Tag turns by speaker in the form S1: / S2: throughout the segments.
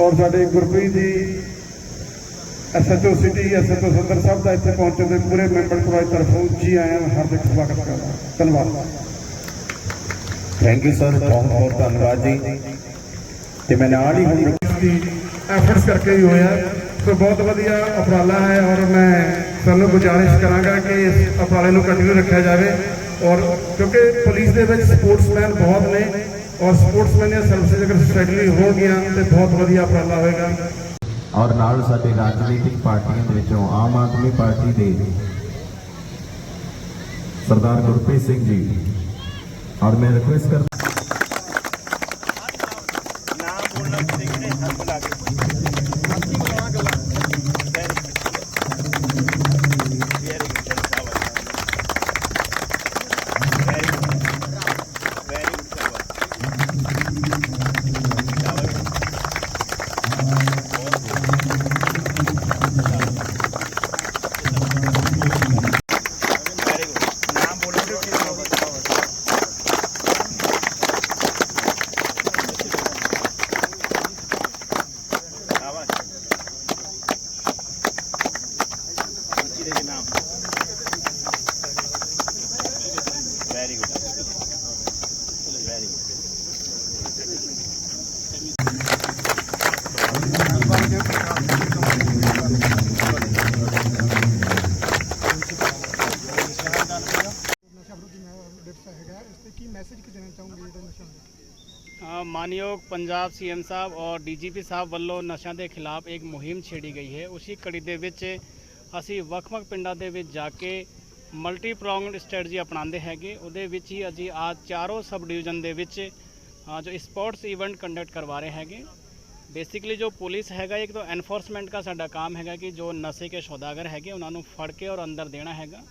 S1: ਔਰ ਸਾਡੇ Gurpreet ji SHO city SHO ਸਦਰ ਸਾਹਿਬ ਦਾ ਇੱਥੇ ਪਹੁੰਚਣ ਦੇ ਪੂਰੇ ਮੈਂਬਰ ਸਭਾ ਤਰਫੋਂ ਜੀ ਆਇਆਂ ਹਾਰਦਿਕ ਸਵਾਗਤ ਕਰਦਾ ਧੰਨਵਾਦ।
S2: ਥੈਂਕ ਯੂ ਸਰ ਬਹੁਤ ਬਹੁਤ ਧੰਨਵਾਦ ਜੀ। ਤੇ ਮੈਂ ਨਾਲ ਹੀ ਹੁਣ
S1: ਦੀ ਐਫਰਟਸ ਕਰਕੇ ਹੀ ਹੋਇਆ। ਸੋ ਬਹੁਤ ਵਧੀਆ ਉਪਰਾਲਾ ਹੈ ਔਰ ਮੈਂ ਤੁਹਾਨੂੰ ਗੁਜ਼ਾਰਿਸ਼ ਕਰਾਂਗਾ ਕਿ ਇਸ ਉਪਰਾਲੇ ਨੂੰ ਕੰਟੀਨਿਊ ਰੱਖਿਆ ਜਾਵੇ। ਔਰ ਕਿਉਂਕਿ ਪੁਲਿਸ ਦੇ ਵਿੱਚ ਸਪੋਰਟਸਮੈਨ ਬਹੁਤ ਨੇ ਔਰ ਸਪੋਰਟਸਮੈਨ ਦੀਆਂ ਸਰਵਿਸਿਜ਼ ਅਗਰ ਸਟੈਡਲੀ ਹੋਣਗੀਆਂ ਤੇ ਬਹੁਤ ਵਧੀਆ ਉਪਰਾਲਾ ਹੋਏਗਾ
S2: ਔਰ ਨਾਲ ਸਾਡੇ ਰਾਜਨੀਤਿਕ ਪਾਰਟੀਆਂ ਦੇ ਵਿੱਚੋਂ ਆਮ ਆਦਮੀ ਪਾਰਟੀ ਦੇ ਸਰਦਾਰ ਗੁਰਪ੍ਰੀਤ ਸਿੰਘ ਜੀ ਔਰ ਮੈਂ ਰਿਕੁਐਸਟ ਕਰ
S3: ਨਸ਼ਾ ਵਿਰੋਧੀ ਦਿਵਸ ਹੈਗਾ ਇਸ ਤੇ ਕੀ
S4: ਮਾਨਯੋਗ ਪੰਜਾਬ ਸੀਐਮ ਸਾਹਿਬ ਔਰ ਡੀਜੀਪੀ ਸਾਹਿਬ ਵੱਲੋਂ ਨਸ਼ਿਆਂ ਦੇ ਖਿਲਾਫ ਇੱਕ ਮੁਹਿੰਮ ਛੇੜੀ ਗਈ ਹੈ। ਉਸੇ ਕੜੀ ਦੇ ਵਿੱਚ ਅਸੀਂ ਵੱਖ-ਵੱਖ ਪਿੰਡਾਂ ਦੇ ਵਿੱਚ ਜਾ ਕੇ ਮਲਟੀ ਪ੍ਰੋਂਗਡ ਸਟ੍ਰੈਟਜੀ ਅਪਣਾਉਂਦੇ ਹੈਗੇ। ਉਹਦੇ ਵਿੱਚ ਹੀ ਅਸੀਂ ਆ ਚਾਰੋਂ ਸਬ ਡਿਵੀਜ਼ਨ ਦੇ ਵਿੱਚ ਜੋ ਸਪੋਰਟਸ ਇਵੈਂਟ ਕੰਡਕਟ ਕਰਵਾ ਰਹੇ ਹੈਗੇ। ਬੇਸਿਕਲੀ ਜੋ ਪੁਲਿਸ ਹੈਗਾ ਇੱਕ ਤਾਂ ਐਨਫੋਰਸਮੈਂਟ ਦਾ ਸਾਡਾ ਕੰਮ ਹੈਗਾ ਕਿ ਜੋ ਨਸ਼ੇ ਕੇ ਸੌਦਾਗਰ ਹੈਗੇ ਉਹਨਾਂ ਨੂੰ ਫੜ ਕੇ ਔਰ ਅੰਦਰ ਦੇਣਾ ਹੈਗਾ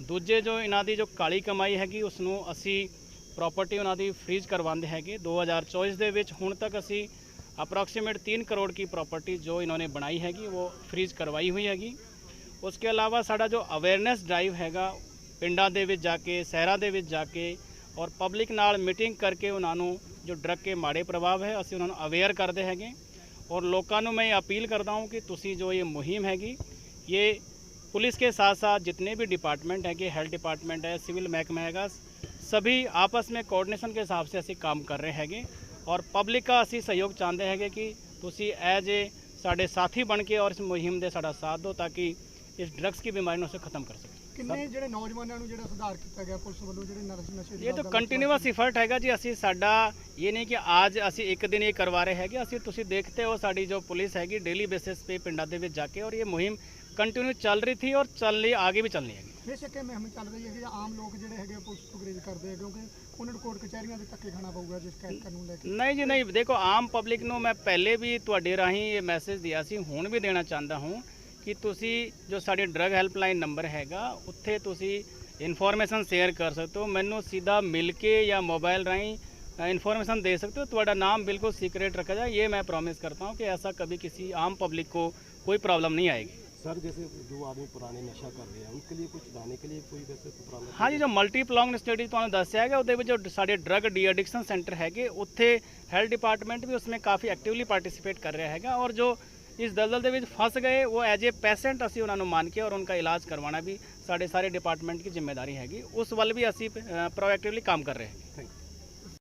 S4: ਦੂਜੇ ਜੋ ਇਹਨਾਂ ਦੀ ਜੋ ਕਾਲੀ ਕਮਾਈ ਹੈਗੀ ਉਸ ਨੂੰ ਅਸੀਂ ਪ੍ਰਾਪਰਟੀ ਉਹਨਾਂ ਦੀ ਫ੍ਰੀਜ਼ ਕਰਵਾਉਂਦੇ ਹੈਗੇ 2024 ਦੇ ਵਿੱਚ ਹੁਣ ਤੱਕ ਅਸੀਂ ਅਪਰੋਕਸੀਮੇਟ 3 ਕਰੋੜ ਕੀ ਪ੍ਰਾਪਰਟੀ ਜੋ ਇਹਨਾਂ ਨੇ ਬਣਾਈ ਹੈਗੀ ਉਹ ਫ੍ਰੀਜ਼ ਕਰਵਾਈ ਹੋਈ ਹੈਗੀ ਉਸਕੇ ਇਲਾਵਾ ਸਾਡਾ ਜੋ ਅਵੇਅਰਨੈਸ ਡਰਾਈਵ ਹੈਗਾ ਪਿੰਡਾਂ ਦੇ ਵਿੱਚ ਜਾ ਕੇ ਸ਼ਹਿਰਾਂ ਦੇ ਵਿੱਚ ਜਾ ਕੇ ਔਰ ਪਬਲਿਕ ਨਾਲ ਮੀਟਿੰਗ ਕਰਕੇ ਉਹਨਾਂ ਨੂੰ ਜੋ ਡਰੱਗ ਕੇ ਮਾੜੇ ਪ੍ਰਭਾਵ ਹੈ ਅਸੀਂ ਉਹਨਾਂ ਨੂੰ ਅਵੇਅਰ ਕਰਦੇ ਹੈਗੇ ਔਰ ਲੋਕਾਂ ਨੂੰ ਮੈਂ ਅਪੀਲ ਕਰਦਾ ਹੂੰ ਕਿ ਤੁਸੀਂ ਜੋ ਇਹ ਮੁਹਿੰਮ ਹੈਗੀ ਇਹ पुलिस के साथ साथ जितने भी डिपार्टमेंट है कि हेल्थ डिपार्टमेंट है सिविल महकमा हैगा सभी आपस में ਕੋਆਰਡੀਨੇਸ਼ਨ के हिसाब से ਅਸੀਂ ਕੰਮ ਕਰ ਰਹੇ ਹੈਗੇ ਔਰ ਪਬਲਿਕ ਦਾ ਅਸੀਂ ਸਹਿਯੋਗ ਚਾਹੁੰਦੇ ਹੈਗੇ ਕਿ ਤੁਸੀਂ ਐਜ ਏ ਸਾਡੇ ਸਾਥੀ ਬਣ ਕੇ ਔਰ ਇਸ ਮੁਹਿੰਮ ਦੇ ਸਾਡਾ ਸਾਥ ਦਿਓ ਤਾਂ ਕਿ ਇਸ ਡਰੱਗਸ की बीमारी ਨੂੰ ਅਸੀਂ ਖਤਮ ਕਰ ਸਕੀਏ
S3: ਕਿੰਨੇ ਜਿਹੜੇ ਨੌਜਵਾਨਾਂ ਨੂੰ ਜਿਹੜਾ ਸੁਧਾਰ ਕੀਤਾ ਗਿਆ ਪੁਲਿਸ ਵੱਲੋਂ ਜਿਹੜੇ ਨਸ਼ੇ ਦੀ
S4: ਇਹ ਤਾਂ ਕੰਟੀਨਿਊਸ ਇਫਰਟ ਹੈਗਾ ਜੀ। ਅਸੀਂ ਸਾਡਾ ਇਹ ਨਹੀਂ ਕਿ ਅੱਜ ਅਸੀਂ ਇੱਕ ਦਿਨ ਇਹ ਕਰਵਾ ਰਹੇ ਹੈਗੇ। ਅਸੀਂ ਤੁਸੀਂ ਦੇਖते ਹੋ ਸਾਡੀ ਜੋ ਪੁਲਿਸ ਹੈਗੀ ਡੇਲੀ ਬੇਸਿਸ पे ਪਿੰਡਾਂ ਦੇ ਵਿੱਚ ਜਾ ਕੇ ਔਰ ਇਹ ਮੁਹਿੰਮ ਕੰਟੀਨਿਊ ਚੱਲ ਰਹੀ ਥੀ ਔਰ ਚੱਲ ਰਹੀ ਆਗੇ ਵੀ ਚੱਲਣੀ ਹੈਗੀ।
S3: ਬੇਸ਼ੱਕ ਇਹ ਮੁਹਿੰਮ ਚੱਲ ਰਹੀ ਹੈ ਕਿ ਆਮ ਲੋਕ ਜਿਹੜੇ ਹੈਗੇ ਪੁਲਿਸ ਤੋਂ ਗਰੇਜ ਕਰਦੇ ਆ ਕਿਉਂਕਿ ਉਹਨਾਂ ਨੂੰ ਕੋਰਟ ਕਚਹਿਰੀਆਂ ਦੇ ਧੱਕੇ ਖਾਣਾ ਪਊਗਾ ਜਿਸ ਕੈਦ ਕਰਨ ਨੂੰ ਲੈ ਕੇ।
S4: ਨਹੀਂ ਜੀ ਨਹੀਂ। ਦੇਖੋ ਆਮ ਪਬਲਿਕ ਨੂੰ ਮੈਂ ਪਹਿਲੇ ਵੀ ਤੁਹਾਡੇ ਰਾਹੀਂ ਇਹ ਮੈਸੇਜ ਦਿਆ ਸੀ। ਹੁਣ ਵੀ ਦੇਣਾ ਚਾਹੁੰਦਾ ਹਾਂ। कि ती जो सा ड्रग हैल्पलाइन नंबर हैगा उत्थे तुसी शेयर कर सकते हो। मैं सीधा मिल के या मोबाइल राही इनफॉरमेसन दे सकते हो। तोड़ा नाम बिल्कुल सीक्रेट रखा जाए ये मैं प्रॉमिस करता हूँ कि ऐसा कभी किसी आम पब्लिक को कोई प्रॉब्लम नहीं आएगी।
S5: सर जैसे जो आदमी पुराने नशा कर रहे हैं उनके लिए कुछ लाने के लिए कोई वैसे
S4: तो हाँ जी जो मल्टीपलोंग स्टडी तुम्हें दसाया गया उद्देश जो सा ड्रग डी एडिक्शन सेंटर है उत्थे हेल्थ डिपार्टमेंट भी उसमें काफ़ी एक्टिवली पार्टिसिपेट कर रहा है और जो ਇਸ ਦਲਦਲ ਦੇ ਵਿੱਚ ਫਸ ਗਏ, ਉਹ ਐਜ ਏ ਪੈਸ਼ੈਂਟ ਅਸੀਂ ਉਹਨਾਂ ਨੂੰ ਮੰਨ ਕੇ ਔਰ ਉਹਨਾਂ ਦਾ ਇਲਾਜ ਕਰਵਾਉਣਾ ਵੀ ਸਾਡੇ ਸਾਰੇ ਡਿਪਾਰਟਮੈਂਟ ਦੀ ਜ਼ਿੰਮੇਵਾਰੀ ਹੈਗੀ। ਉਸ ਵੱਲ ਵੀ ਅਸੀਂ ਪ੍ਰੋਐਕਟਿਵਲੀ ਕੰਮ ਕਰ ਰਹੇ ਹਾਂ।
S5: थैंक